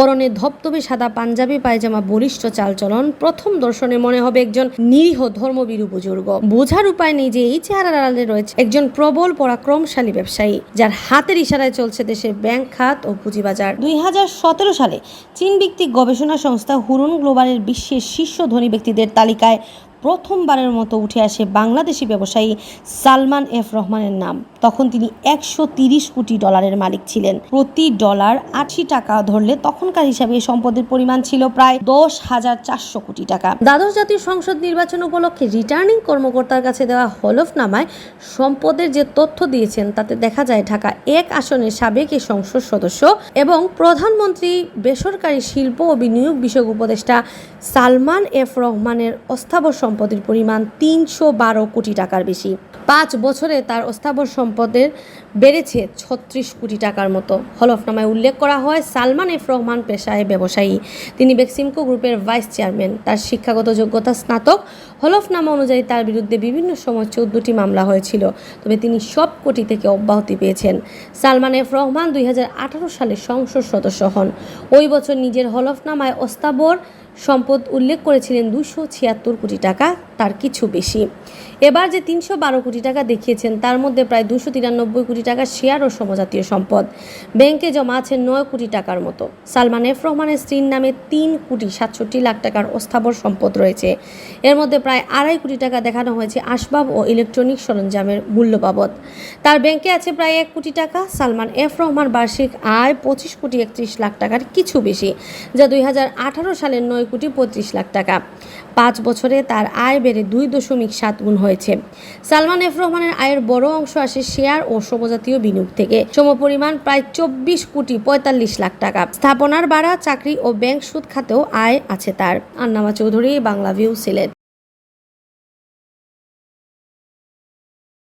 পরনে ধপধপে সাদা পাঞ্জাবি, পায়জামা, বলিষ্ঠ চালচলন। প্রথম দর্শনে মনে হবে একজন নিরীহ ধর্মবীর বুজুর্গ বোঝার উপায় নেই যে এই চেহারার আড়ালে রয়েছে একজন প্রবল পরাক্রমশালী ব্যবসায়ী, যার হাতের ইশারায় চলছে দেশের ব্যাংক খাত ও পুঁজিবাজার। দুই হাজার সতেরো সালে চীন ভিত্তিক গবেষণা সংস্থা হুরুন গ্লোবালের বিশ্বের শীর্ষ ধনী ব্যক্তিদের তালিকায় প্রথমবারের মতো উঠে আসে বাংলাদেশি ব্যবসায়ী সালমান এফ রহমানের নাম। তখন তিনি একশো তিরিশ কোটি ডলারের মালিক ছিলেন। প্রতি ডলার আশি টাকা ধরলে তখনকার হিসাবে সম্পদের পরিমাণ ছিল প্রায় দশ হাজার চারশো কোটি টাকা। দ্বাদশ জাতীয় সংসদ নির্বাচন উপলক্ষে রিটার্নিং কর্মকর্তার কাছে দেওয়া হলফনামায় সম্পদের যে তথ্য দিয়েছেন, তাতে দেখা যায় ঢাকা এক আসনের সাবেক সংসদ সদস্য এবং প্রধানমন্ত্রী বেসরকারি শিল্প ও বিনিয়োগ বিষয়ক উপদেষ্টা সালমান এফ রহমানের অস্থাবর সম্পদের পরিমাণ তিনশো বারো কোটি টাকার বেশি। পাঁচ বছরে তার অস্থাবর সম্পদের বেড়েছে ছত্রিশ কোটি টাকার মতো। হলফনামায় উল্লেখ করা হয়, সালমান এফ রহমান পেশায় ব্যবসায়ী। তিনি বেক্সিমকো গ্রুপের ভাইস চেয়ারম্যান। তার শিক্ষাগত যোগ্যতা স্নাতক। হলফনামা অনুযায়ী তার বিরুদ্ধে বিভিন্ন সময় চোদ্দটি মামলা হয়েছিল। তবে তিনি সব কোটি থেকে অব্যাহতি পেয়েছেন। সালমান এফ রহমান দুই হাজার আঠারো সালে সংসদ সদস্য হন। ওই বছর নিজের হলফনামায় অস্তাবর সম্পদ উল্লেখ করেছিলেন দুশো ছিয়াত্তর কোটি টাকা। তার কিছু বেশি। এবার যে তিনশো বারো কোটি টাকা দেখিয়েছেন, তার মধ্যে প্রায় দুশো তিরানব্বই কোটি টাকা শেয়ার ও সমজাতীয় সম্পদ। ব্যাংকে জমা আছে নয় কোটি টাকার মতো। সালমান এফ রহমানের স্ত্রীর নামে তিন কোটি সাতষট্টি লাখ টাকার অস্থাবর সম্পদ রয়েছে। এর মধ্যে প্রায় আড়াই কোটি টাকা দেখানো হয়েছে আসবাব ও ইলেকট্রনিক সরঞ্জামের মূল্য বাবদ। তার ব্যাংকে আছে প্রায় এক কোটি টাকা। সালমান এফ রহমান বার্ষিক আয় পঁচিশ কোটি একত্রিশ লাখ টাকার কিছু বেশি, যা দুই হাজার আঠারো সালের নয় কোটি পঁয়ত্রিশ লাখ টাকা। পাঁচ বছরে তার আয় বেড়ে দুই দশমিক সাত গুণ হয়েছে। সালমান এফ রহমানের আয়ের বড় অংশ আসে শেয়ার ও সমজাতীয় বিনিয়োগ থেকে। সমপরিমাণ প্রায় চব্বিশ কোটি পঁয়তাল্লিশ লাখ টাকা। স্থাপনার বাড়া চাকরি ও ব্যাংক সুদ খাতেও আয় আছে তার। আন্নামা চৌধুরী, বাংলা ভিউ সিলেট।